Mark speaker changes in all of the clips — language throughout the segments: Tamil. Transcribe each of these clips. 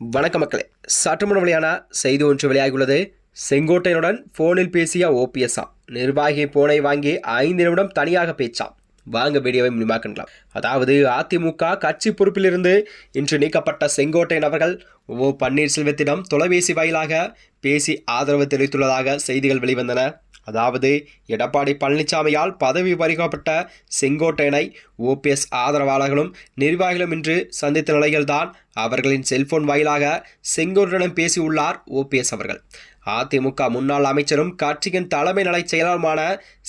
Speaker 1: வணக்க மக்களே சற்றுமுன் வழியான செய்தி ஒன்று வெளியாகியுள்ளது. செங்கோட்டையனுடன் போனில் பேசிய ஓபிஎஸ்ஆ நிர்வாகி போனை வாங்கி ஐந்து நிமிடம் தனியாக பேச்சாம். வாங்க வீடியோவை முன்பாக்கலாம் அதாவது அதிமுக கட்சி பொறுப்பிலிருந்து இன்று நீக்கப்பட்ட செங்கோட்டையன் அவர்கள் ஓ பன்னீர்செல்வத்திடம் தொலைபேசி வாயிலாக பேசி ஆதரவு தெரிவித்துள்ளதாக செய்திகள் வெளிவந்தன. அதாவது எடப்பாடி பழனிசாமியால் பதவி பறிக்கப்பட்ட செங்கோட்டையனை ஓபிஎஸ் ஆதரவாளர்களும் நிர்வாகிகளும் இன்று சந்தித்த நிலையில்தான் அவர்களின் செல்போன் வாயிலாக செங்கோட்டையனும் பேசியுள்ளார் ஓபிஎஸ் அவர்கள். அதிமுக முன்னாள் அமைச்சரும் கட்சியின் தலைமை நிலை செயலருமான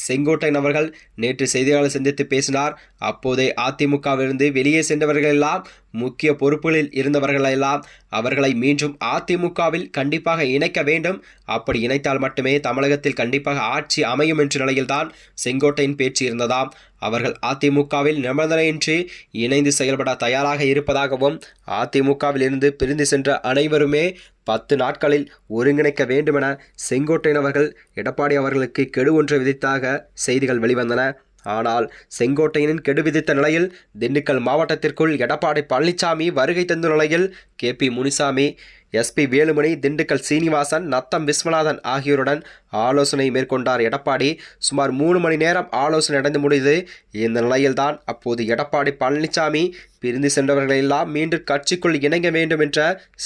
Speaker 1: செங்கோட்டையன் அவர்கள் நேற்று செய்தியாளர் சந்தித்து பேசினார். அப்போதே அதிமுகவிலிருந்து வெளியே சென்றவர்கள் எல்லாம் முக்கிய பொறுப்புகளில் இருந்தவர்களெல்லாம் அவர்களை மீண்டும் அதிமுகவில் கண்டிப்பாக இணைக்க வேண்டும். அப்படி இணைத்தால் மட்டுமே தமிழகத்தில் கண்டிப்பாக ஆட்சி அமையும் என்ற நிலையில்தான் செங்கோட்டையின் பேச்சு இருந்ததாம். அவர்கள் அதிமுகவில் நிபந்தனையின்றி இணைந்து செயல்பட தயாராக இருப்பதாகவும் அதிமுகவில் இருந்து பிரிந்து சென்ற அனைவருமே பத்து நாட்களில் ஒருங்கிணைக்க வேண்டுமென செங்கோட்டையன் அவர்கள் எடப்பாடி அவர்களுக்கு கெடு ஒன்று விதித்தாக செய்திகள் வெளிவந்தன. ஆனால் செங்கோட்டையனின் கெடு விதித்த நிலையில் திண்டுக்கல் மாவட்டத்திற்குள் எடப்பாடி பழனிசாமி வருகை தந்த நிலையில் K P Munisamy SP Velumani Dindigul Srinivasan Natham Viswanathan ஆகியோருடன் ஆலோசனை மேற்கொண்டார். எடப்பாடி சுமார் மூணு மணி நேரம் ஆலோசனை நடந்து முடிந்தது. இந்த நிலையில்தான் அப்போது எடப்பாடி பழனிசாமி பிரிந்து சென்றவர்களெல்லாம் மீண்டும் கட்சிக்குள் இணங்க வேண்டும் என்ற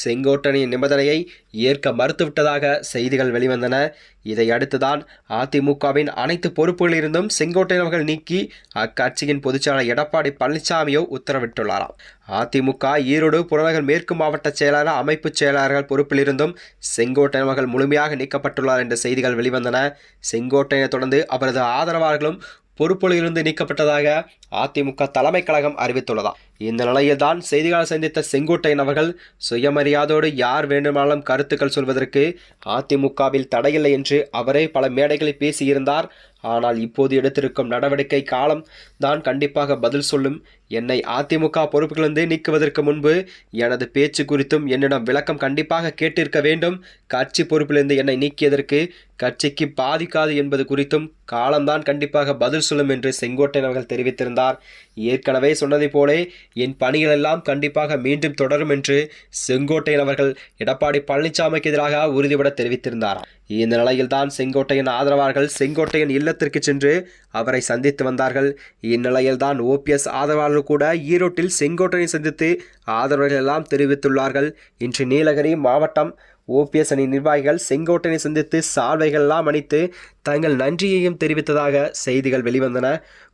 Speaker 1: செங்கோட்டனின் நிபந்தனையை ஏற்க மறுத்துவிட்டதாக செய்திகள் வெளிவந்தன. இதையடுத்துதான் அதிமுகவின் அனைத்து பொறுப்புகளிலிருந்தும் செங்கோட்டையன் அவர்கள் நீக்கி அக்கட்சியின் பொதுச்செயலாளர் எடப்பாடி பழனிசாமியோ உத்தரவிட்டுள்ளாராம். அதிமுக ஈரோடு புறநகர் மேற்கு மாவட்ட செயலாளர் அமைப்பு செயலாளர்கள் பொறுப்பிலிருந்தும் செங்கோட்டையன் அவர்கள் முழுமையாக நீக்கப்பட்டுள்ளார் என்ற செய்திகள் வெளிவந்தன. செங்கோட்டையனை தொடர்ந்து அவரது ஆதரவாளர்களும் பொறுப்புகளிலிருந்து நீக்கப்பட்டதாக அதிமுக தலைமை கழகம் அறிவித்துள்ளதாம். இந்த நிலையில்தான் செய்தியாளர் சந்தித்த செங்கோட்டையன் அவர்கள் சுயமரியாதோடு யார் வேண்டுமானாலும் கருத்துக்கள் சொல்வதற்கு அதிமுகவில் தடையில்லை என்று அவரே பல மேடைகளில் பேசியிருந்தார். ஆனால் இப்போது எடுத்திருக்கும் நடவடிக்கை காலம் தான் கண்டிப்பாக பதில் சொல்லும். என்னை அதிமுக பொறுப்புகளிலிருந்து நீக்குவதற்கு முன்பு எனது பேச்சு குறித்தும் என்னிடம் விளக்கம் கண்டிப்பாக கேட்டிருக்க வேண்டும். கட்சி பொறுப்பிலிருந்து என்னை நீக்கியதற்கு கட்சிக்கு பாதிக்காது என்பது குறித்தும் காலம்தான் கண்டிப்பாக பதில் சொல்லும் என்று செங்கோட்டையன் அவர்கள் தெரிவித்திருந்தார். ஏற்கனவே சொன்னதைப் போலே என் பணிகள் எல்லாம் கண்டிப்பாக மீண்டும் தொடரும் என்று செங்கோட்டையன் அவர்கள் எடப்பாடி பழனிசாமிக்கு எதிராக உறுதிபட தெரிவித்திருந்தாராம். இந்த நிலையில்தான் செங்கோட்டையன் ஆதரவாளர்கள் செங்கோட்டையன் இல்லத்திற்கு சென்று அவரை சந்தித்து வந்தார்கள். இந்நிலையில்தான் ஓபிஎஸ் ஆதரவாளர்கள் கூட ஈரோட்டில் செங்கோட்டையனை சந்தித்து ஆதரவுகள் எல்லாம் தெரிவித்துள்ளார்கள். இன்று நீலகிரி மாவட்டம் ஓபிஎஸ் அணி நிர்வாகிகள் செங்கோட்டையனை சந்தித்து சால்வைகள் எல்லாம் அணித்து தங்கள் நன்றியையும் தெரிவித்ததாக செய்திகள் வெளிவந்தன.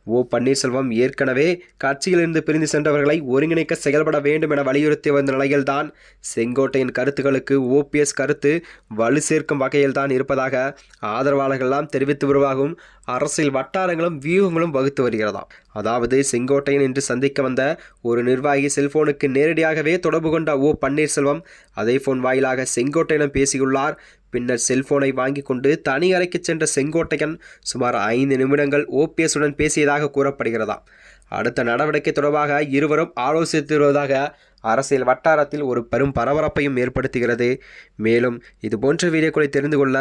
Speaker 1: ஓ பன்னீர்செல்வம் ஏற்கனவே கட்சியிலிருந்து பிரிந்து சென்றவர்களை ஒருங்கிணைக்க செயல்பட வேண்டும் என வலியுறுத்தி வந்த நிலையில்தான் செங்கோட்டையின் கருத்துக்களுக்கு ஓபிஎஸ் கருத்து வலு சேர்க்கும் வகையில்தான் இருப்பதாக ஆதரவாளர்கள்லாம் தெரிவித்து வருவதாகவும் அரசியல் வட்டாரங்களும் வியூகங்களும் வகுத்து வருகிறதாம் அதாவது செங்கோட்டையன் இன்று சந்திக்க வந்த ஒரு நிர்வாகி செல்போனுக்கு நேரடியாகவே தொடர்பு கொண்ட ஓ பன்னீர்செல்வம் அதே போன் வாயிலாக செங்கோட்டையிடம் பேசியுள்ளார். பின்னர் செல்போனை வாங்கி கொண்டு தனி அறைக்கு சென்ற செங்கோட்டையன் சுமார் ஐந்து நிமிடங்கள் ஓபிஎஸுடன் பேசியதாக கூறப்படுகிறதாம். அடுத்த நடவடிக்கை தொடர்பாக இருவரும் ஆலோசித்து வருவதாக அரசியல் வட்டாரத்தில் ஒரு பெரும் பரபரப்பையும் ஏற்படுத்துகிறது. மேலும் இதுபோன்ற வீடியோக்களை தெரிந்து கொள்ள